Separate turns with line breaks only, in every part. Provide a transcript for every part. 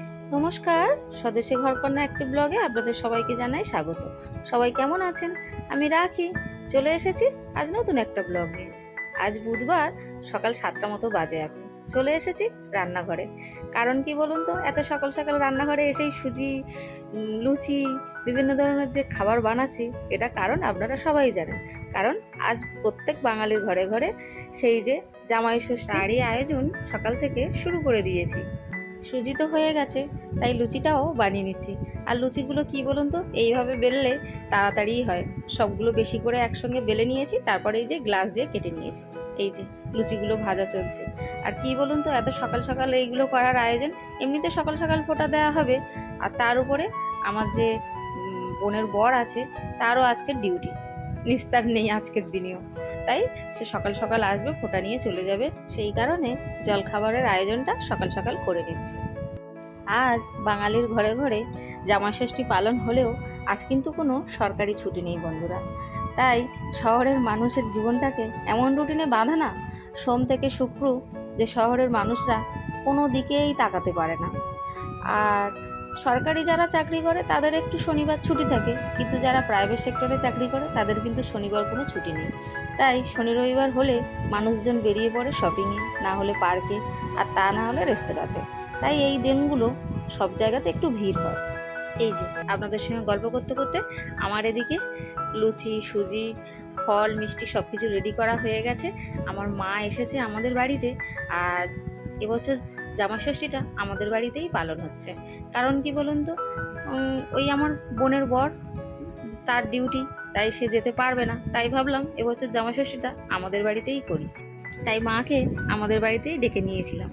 নমস্কার, স্বদেশী ঘরকন্যা একটি ব্লগে আপনাদের সবাইকে জানাই স্বাগত। সবাই কেমন আছেন? আমি রাখি। চলে এসেছি আজ নতুন একটা ব্লগ। নিয়ে আজ বুধবার, সকাল সাতটা মতো বাজে এখন। চলে এসেছি রান্নাঘরে। কারণ কি বলুন তো, এত সকাল সকাল রান্নাঘরে এসেই সুজি লুচি, বিভিন্ন ধরনের যে খাবার বানাচ্ছি, এটা কারণ আপনারা সবাই জানেন। কারণ আজ প্রত্যেক বাঙালির ঘরে ঘরে সেই যে জামাই ষষ্ঠীরই আয়োজন সকাল থেকে শুরু করে দিয়েছি। সুজি তো হয়ে গেছে, তাই লুচিটাও বানিয়ে নিচ্ছি। আর লুচিগুলো কি বলুন তো? এইভাবে বেললে তাড়াতাড়িই হয়। সবগুলো বেশি করে একসঙ্গে বেলে নিয়েছি, তারপরে এই যে গ্লাস দিয়ে কেটে নিয়েছি। এই যে লুচিগুলো ভাজা চলছে। আর কি বলুন তো, এত সকাল সকাল এইগুলো করার আয়োজন, এমনিতে সকাল সকাল ফোটা দেওয়া হবে। আর তার উপরে আমার যে বোনের বর আছে, তারও আজকের ডিউটি। নিস্তার নেই আজকের দিনেও। তাই সে সকাল সকাল আসবে, ফোটা নিয়ে চলে যাবে। সেই কারণে জলখাবারের আয়োজনটা সকাল সকাল করে নিচ্ছে। আজ বাঙালির ঘরে ঘরে জামাষষ্ঠী পালন হলেও আজ কিন্তু কোনো সরকারি ছুটি নেই বন্ধুরা। তাই শহরের মানুষের জীবনটাকে এমন রুটিনে বাঁধা না, সোম থেকে শুক্র যে শহরের মানুষরা কোনো দিকেই তাকাতে পারে না। আর সরকারি যারা চাকরি করে, তাদের একটু শনিবার ছুটি থাকে। কিন্তু যারা প্রাইভেট সেক্টরে চাকরি করে, তাদের কিন্তু শনিবার কোনো ছুটি নেই। তাই শনি রবিবার হলে মানুষজন বেরিয়ে পড়ে শপিংয়ে না হলে পার্কে আর তা না হলে রেস্তোরাঁতে তাই এই দিনগুলো সব জায়গাতে একটু ভিড় হয়। এই যে, আপনাদের সঙ্গে গল্প করতে করতে আমার এদিকে লুচি, সুজি, ফল, মিষ্টি সব কিছু রেডি করা হয়ে গেছে। আমার মা এসেছে আমাদের বাড়িতে, আর এবছর জামাষষ্ঠীটা আমাদের বাড়িতেই পালন হচ্ছে। কারণ কি বলুন তো? ওই আমার বোনের বর, তার ডিউটি, তাই সে যেতে পারবে না। তাই ভাবলাম এবছর জামাষষ্ঠীটা আমাদের বাড়িতেই করি। তাই মাকে আমাদের বাড়িতেই ডেকে নিয়েছিলাম।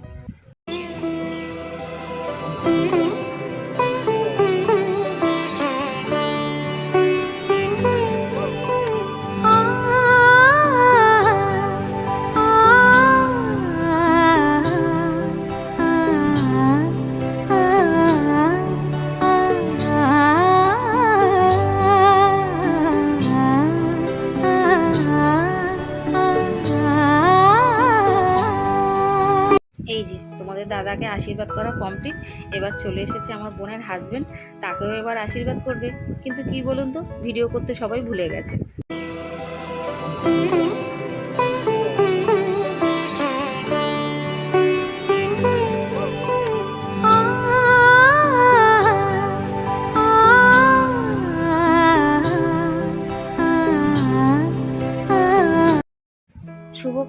দাদাকে আশীর্বাদ করা কমপ্লিট এবার চলে এসেছে আমার বোনের হাজবেন্ড তাকেও এবার আশীর্বাদ করবে। কিন্তু কি বলুন তো ভিডিও করতে সবাই ভুলে গেছে।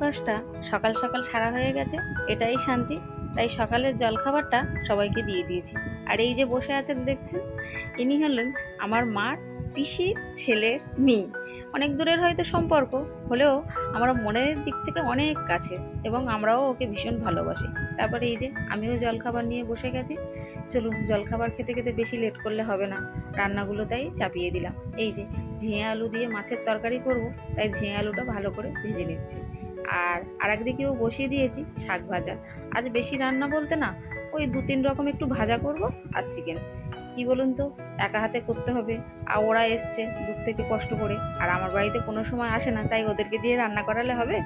কাজটা সকাল সকাল সারা হয়ে গেছে, এটাই শান্তি। তাই সকালের জলখাবারটা সবাইকে দিয়ে দিয়েছি। আর এই যে বসে আছেন দেখছেন, ইনি হলেন আমার মার পিসির ছেলে মেয়ে। অনেক দূরের হয়তো সম্পর্ক, হলেও আমরা মনের দিক থেকে অনেক কাছে এবং আমরাও ওকে ভীষণ ভালোবাসি। তারপরে এই যে আমিও জলখাবার নিয়ে বসে গেছি। চলুন, জলখাবার খেতে খেতে বেশি লেট করলে হবে না। রান্নাগুলো তাই চাপিয়ে দিলাম। এই যে ঝিঙে আলু দিয়ে মাছের তরকারি করব, তাই ঝিঙে আলুটা ভালো করে ভেজে নিচ্ছি। আর আরেক দিকেও বসিয়ে দিয়েছি শাক ভাজা। আজ বেশি রান্না বলতে না, ওই দু তিন রকম একটু ভাজা করব আর চিকেন কি বলুন তো, একা হাতে করতে হবে। আর ওরা এসছে দূর থেকে কষ্ট করে। আর আমার বাড়িতে কোনো সময় আসে না, তাই ওদেরকে দিয়ে রান্না করালে হবে।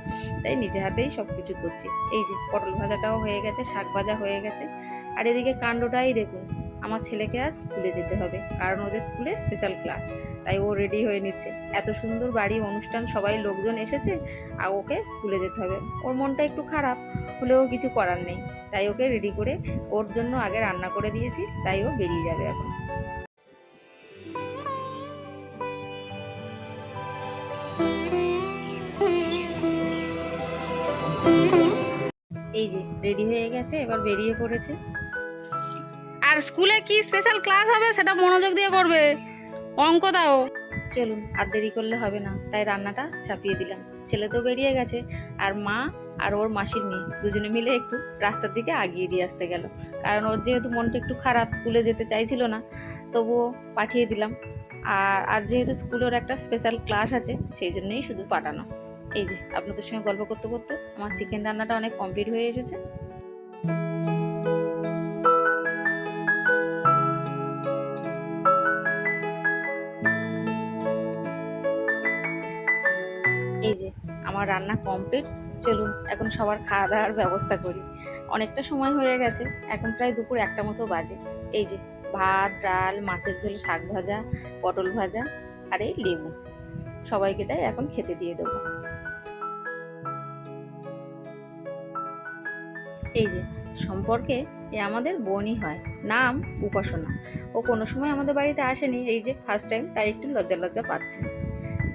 তাই নিজে হাতেই সব কিছু করছি। এই যে পটল ভাজাটাও হয়ে গেছে, শাক ভাজা হয়ে গেছে। আর এদিকে কাণ্ডটাই দেখুন আমার ছেলেকে আজ স্কুলে যেতে হবে, কারণ ওদের স্কুলে স্পেশাল ক্লাস তাই ও রেডি হয়ে নিচ্ছে। এত সুন্দর বাড়ি, অনুষ্ঠান, সবাই লোকজন এসেছে, আর ওকে স্কুলে যেতে হবে। ওর মনটা একটু খারাপ, হলেও কিছু করার নেই। তাই ওকে রেডি করে ওর জন্য আগে রান্না করে দিয়েছি, তাই ও বেরিয়ে যাবে এখন। এই যে রেডি হয়ে গেছে, এবার বেরিয়ে পড়েছে। আর স্কুলে কি স্পেশাল ক্লাস হবে সেটা মনোযোগ দিয়ে করবে? অঙ্ক দাও। চলুন, আর দেরি করলে হবে না। তাই রান্নাটা চাপিয়ে দিলাম। ছেলে তো বেরিয়ে গেছে, আর মা আর ওর মাসির মেয়ে দুজনে মিলে একটু রাস্তার দিকে আগিয়ে দিয়ে আসতে গেল। কারণ ওর যেহেতু মনটা একটু খারাপ, স্কুলে যেতে চাইছিল না, তবুও পাঠিয়ে দিলাম। আর আজ যেহেতু স্কুলের একটা স্পেশাল ক্লাস আছে, সেই জন্যই শুধু পাঠানো। এই যে, আপনাদের সঙ্গে গল্প করতে করতে আমার চিকেন রান্নাটা অনেক কমপ্লিট হয়ে এসেছে। এই যে, আমার রান্না কমপ্লিট চলুন, এখন সবার খাওয়া দাওয়ার ব্যবস্থা করি। অনেকটা সময় হয়ে গেছে, এখন প্রায় দুপুর একটা মতো বাজে। এই যে, ভাত, ডাল, মাছের ঝোল, শাক ভাজা, পটল ভাজা, আর এই লেবু। সবাইকে তাই এখন খেতে দিয়ে দেবো। এই যে, সম্পর্কে এ আমাদের বোনই হয়। নাম উপাসনা। ও কোনো সময় আমাদের বাড়িতে আসেনি, এই যে ফার্স্ট টাইম তাই একটু লজ্জা লজ্জা পাচ্ছে।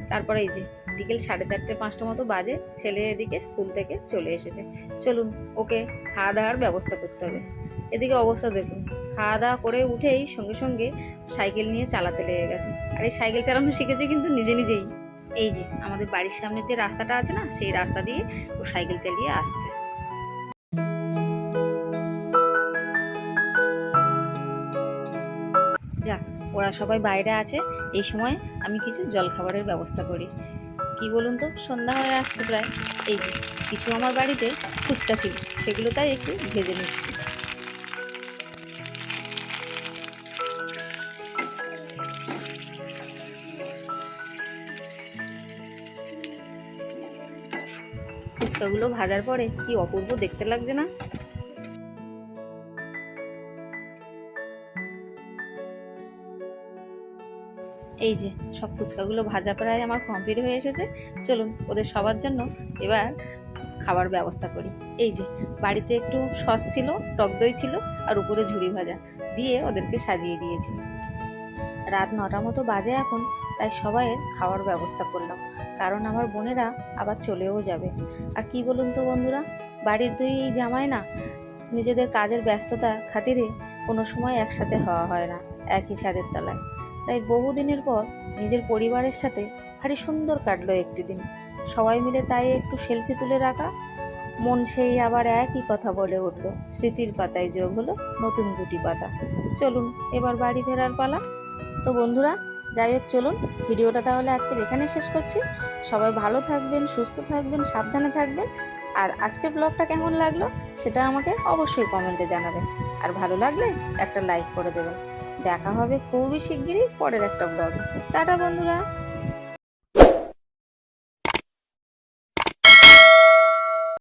তারপরে এই যে বিকেল সাড়ে চারটে পাঁচটা মতো বাজে, ছেলে এদিকে স্কুল থেকে চলে এসেছে। চলুন, ওকে খাওয়া দাওয়ার ব্যবস্থা করতে হবে। এদিকে অবস্থা দেখুন, খাওয়া দাওয়া করে উঠেই সঙ্গে সঙ্গে সাইকেল নিয়ে চালাতে লেগে গেছে। আর এই সাইকেল চালানো শিখেছে কিন্তু নিজে নিজেই। এই যে, আমাদের বাড়ির সামনে যে রাস্তাটা আছে না, সেই রাস্তা দিয়ে ও সাইকেল চালিয়ে আসছে। যাক, ওরা সবাই বাইরে আছে। এই সময় আমি কিছু জলখাবারের ব্যবস্থা করি। কি বলুন তো? সন্ধ্যা হয়ে আসছে প্রায়। এই যে, কিছু আমার বাড়িতে ফুচকা ছিল, সেগুলো তাই একটু ভেজে নিচ্ছি। ফুচকাগুলো ভাজার পরে কি অপূর্ব দেখতে লাগছে না? এই যে, সব ফুচকাগুলো ভাজা প্রায় আমার কমপ্লিট হয়ে এসেছে। চলুন, ওদের সবার জন্য এবার খাবার ব্যবস্থা করি। এই যে, বাড়িতে একটু সস ছিল, টক দই ছিল আর উপরে ঝুড়ি ভাজা দিয়ে ওদেরকে সাজিয়ে দিয়েছি। রাত নটা মতো বাজে এখন, তাই সবাইয়ের খাওয়ার ব্যবস্থা করলাম। কারণ আমার বোনেরা আবার চলেও যাবে। আর কি বলুন তো বন্ধুরা, বাড়ির দুই এই জামাই না, নিজেদের কাজের ব্যস্ততা খাতিরে কোনো সময় একসাথে হওয়া হয় না, একই ছাদের তলায়। তাই বহুদিনের পর নিজের পরিবারের সাথে ভারী সুন্দর কাটলো একটি দিন। সবাই মিলে তাই একটু সেলফি তুলে রাখা, মন সেই আবার একই কথা বলে উঠল। স্মৃতির পাতায় যোগ হলো নতুন দুটি পাতা। চলুন, এবার বাড়ি ফেরার পালা। তো বন্ধুরা, যাই হোক, চলুন, ভিডিওটা তাহলে আজকের এখানে শেষ করছি। সবাই ভালো থাকবেন, সুস্থ থাকবেন, সাবধানে থাকবেন। আর আজকের ব্লগটা কেমন লাগল সেটা আমাকে অবশ্যই কমেন্টে জানাবেন। আর ভালো লাগলে একটা লাইক করে দেবেন। দেখা হবে খুবই শিগগিরই পরের একটা ব্লগে টাটা বন্ধুরা।